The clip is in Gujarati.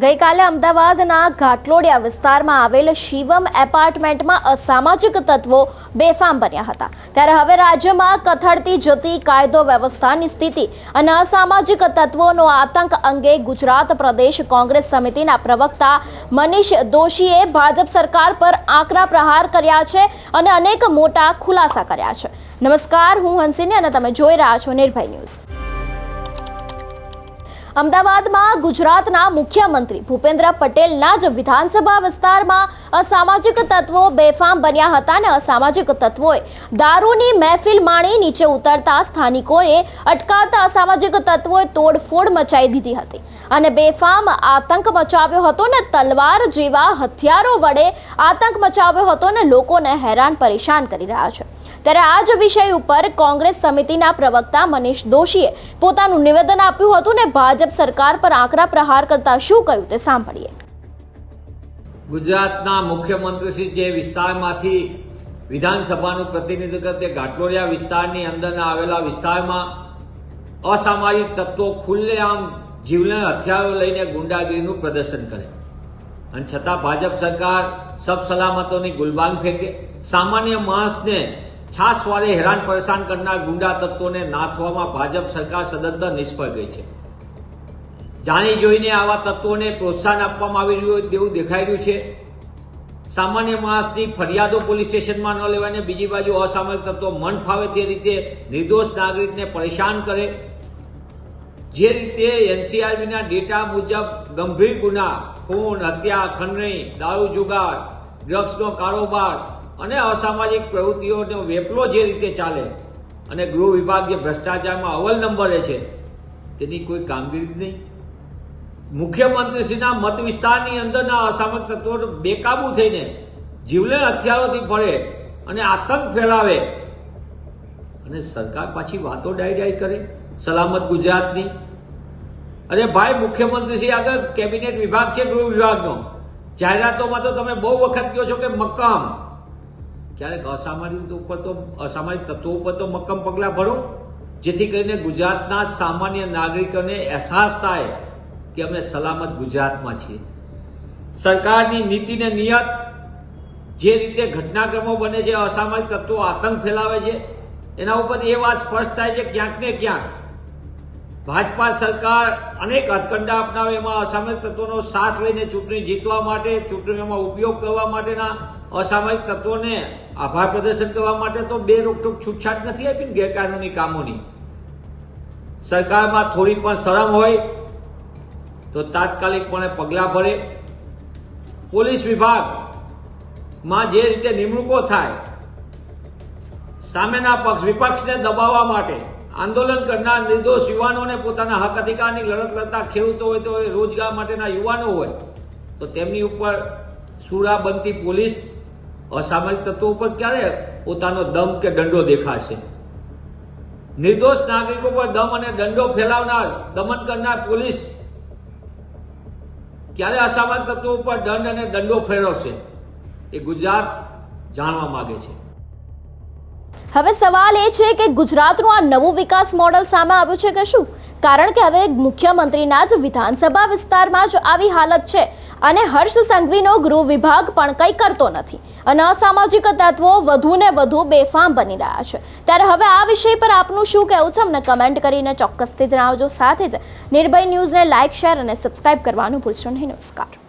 ગઈકાલે અમદાવાદના ઘાટલોડિયા વિસ્તારમાં આવેલ શિવમ એપાર્ટમેન્ટમાં અસામાજિક તત્વો બેફામ બન્યા હતા. ત્યારે હવે રાજ્યમાં કથળતી જતી કાયદો વ્યવસ્થાની સ્થિતિ અને અસામાજિક તત્વોનો આતંક અંગે ગુજરાત પ્રદેશ કોંગ્રેસ સમિતિના પ્રવક્તા મનીષ દોશીએ ભાજપ સરકાર પર આકરા પ્રહાર કર્યા છે અને અનેક મોટા ખુલાસા કર્યા છે. નમસ્કાર, હું હંસિની અને તમે જોઈ રહ્યા છો નિર્ભય ન્યૂઝ. અમદાવાદમાં ગુજરાતના મુખ્યમંત્રી ભૂપેન્દ્ર પટેલના જ વિધાનસભા વિસ્તારમાં અસામાજિક તત્વો બેફામ બન્યા હતા અને અસામાજિક તત્વોએ દારૂની મહેફિલ માણી નીચે ઉતરતા સ્થાનિકોએ અટકાવતા અસામાજિક તત્વોએ તોડફોડ મચાવી દીધી હતી અને બેફામ આતંક મચાવ્યો હતો ને તલવાર જેવા હથિયારો વડે આતંક મચાવ્યો હતો ને લોકોને હેરાન પરેશાન કરી રહ્યા છે. ત્યારે આ જ વિષય ઉપર કોંગ્રેસ સમિતિના પ્રવક્તા મનીષ દોશીએ પોતાનું નિવેદન આપ્યું હતું ને ભાજપ સરકાર પર આકરા પ્રહાર કરતા શું કહ્યું તે સાંભળીએ. ગુજરાતના મુખ્યમંત્રી જે વિસ્તારમાંથી વિધાનસભાનું પ્રતિનિધિત્વ તે ઘાટલોડિયા વિસ્તારની અંદરના આવેલા વિસ્તારમાં અસામાજિક તત્વો ખુલ્લેઆમ જીવલેણ હથિયારો લઈને ગુંડાગીરીનું પ્રદર્શન કરે. અને છતાં ભાજપ સરકાર સબ સલામતોની ગુલબાન ફેંકે. સામાન્ય માણસને છાસ વાળે હેરાન પરેશાન કરનાર ગુંડા તત્વોને નાથવામાં ભાજપ સરકાર સદંતર નિષ્ફળ ગઈ છે. જાણી જોઈને આવા તત્વોને પ્રોત્સાહન આપવામાં આવી રહ્યું હોય તેવું દેખાઈ રહ્યું છે. સામાન્ય માણસની ફરિયાદો પોલીસ સ્ટેશનમાં ન લેવાને બીજી બાજુ અસામાયિક તત્વો મન ફાવે તે રીતે નિર્દોષ નાગરિકને પરેશાન કરે. જે રીતે એનસીઆરબીના ડેટા મુજબ ગંભીર ગુના, ખૂન, હત્યા, ખંડણી, દારૂ જુગાર, ડ્રગ્સનો કારોબાર અને અસામાજિક પ્રવૃત્તિઓનો વેપલો જે રીતે ચાલે અને ગૃહ વિભાગ જે ભ્રષ્ટાચારમાં અવ્વલ નંબરે છે, તેની કોઈ કામગીરી નહીં. મુખ્યમંત્રીશ્રીના મત વિસ્તારની અંદરના અસામયિક તત્વો બેકાબુ થઈને જીવલેણ હથિયારોથી ફરે અને આતંક ફેલાવે અને સરકાર પાછી વાતો ડાઈ ડાઈ કરે, સલામત ગુજરાતની. અરે ભાઈ, મુખ્યમંત્રીશ્રી આગળ કેબિનેટ વિભાગ છે ગૃહ વિભાગનો. જાહેરાતોમાં તો તમે બહુ વખત કહો છો કે મક્કમ. ક્યારેક અસામાજિક ઉપર તો અસામાજિક તત્વો ઉપર તો મક્કમ પગલાં ભરો, જેથી કરીને ગુજરાતના સામાન્ય નાગરિકોને અહેસાસ થાય કે અમે સલામત ગુજરાતમાં છીએ. સરકારની નીતિને નિયત જે રીતે ઘટનાક્રમો બને છે અસામાજિક તત્વો આતંક ફેલાવે છે, એના ઉપર એ વાત સ્પષ્ટ થાય છે, ક્યાંક ને ક્યાંક ભાજપા સરકાર અનેક હથકંડા અપનાવે, એમાં અસામાજિક તત્વોનો સાથ લઈને ચૂંટણી જીતવા માટે, ચૂંટણીઓમાં ઉપયોગ કરવા માટેના અસામાજિક તત્વોને આભાર પ્રદર્શન કરવા માટે તો બે રોકટોક છૂટછાટ નથી આપી ગેરકાનૂની કામોની. સરકારમાં થોડી પણ શરમ હોય તો તાત્કાલિકપણે પગલાં ભરે. પોલીસ વિભાગમાં જે રીતે નિમણૂકો થાય, સામેના પક્ષ વિપક્ષને દબાવવા માટે આંદોલન કરનાર નિર્દોષ યુવાનોને પોતાના હક અધિકારની લડત લડતા ખેડૂતો હોય તો રોજગાર માટેના યુવાનો હોય તો તેમની ઉપર સુરા બનતી પોલીસ અસામાજિક તત્વો ઉપર ક્યારે પોતાનો દમ કે દંડો દેખાશે? નિર્દોષ નાગરિકો પર દમ અને દંડો ફેલાવનાર, દમન કરનાર પોલીસ ક્યારે અસામાજિક તત્વો ઉપર દંડ અને દંડો ફેરવશે? એ ગુજરાત જાણવા માંગે છે. હવે સવાલ એ છે કે ગુજરાતનું આ નવું વિકાસ મોડલ સામે આવ્યું છે કે શું? કારણ કે હવે મુખ્યમંત્રીના જ વિધાનસભા વિસ્તારમાં જ આવી હાલત છે. અને હર્ષ સંઘવીનો ગૃહ વિભાગ પણ કંઈ કરતો નથી. અને અસામાજિક તત્વો વધુ ને વધુ બેફામ બની રહ્યા છે. ત્યારે હવે આ વિષય પર આપનું શું કહેવું છે? અમને કમેન્ટ કરીને ચોક્કસથી જણાવજો. સાથે જ નિર્ભય ન્યૂઝને લાઇક, શેર અને સબસ્ક્રાઇબ કરવાનું ભૂલશો નહીં. નમસ્કાર.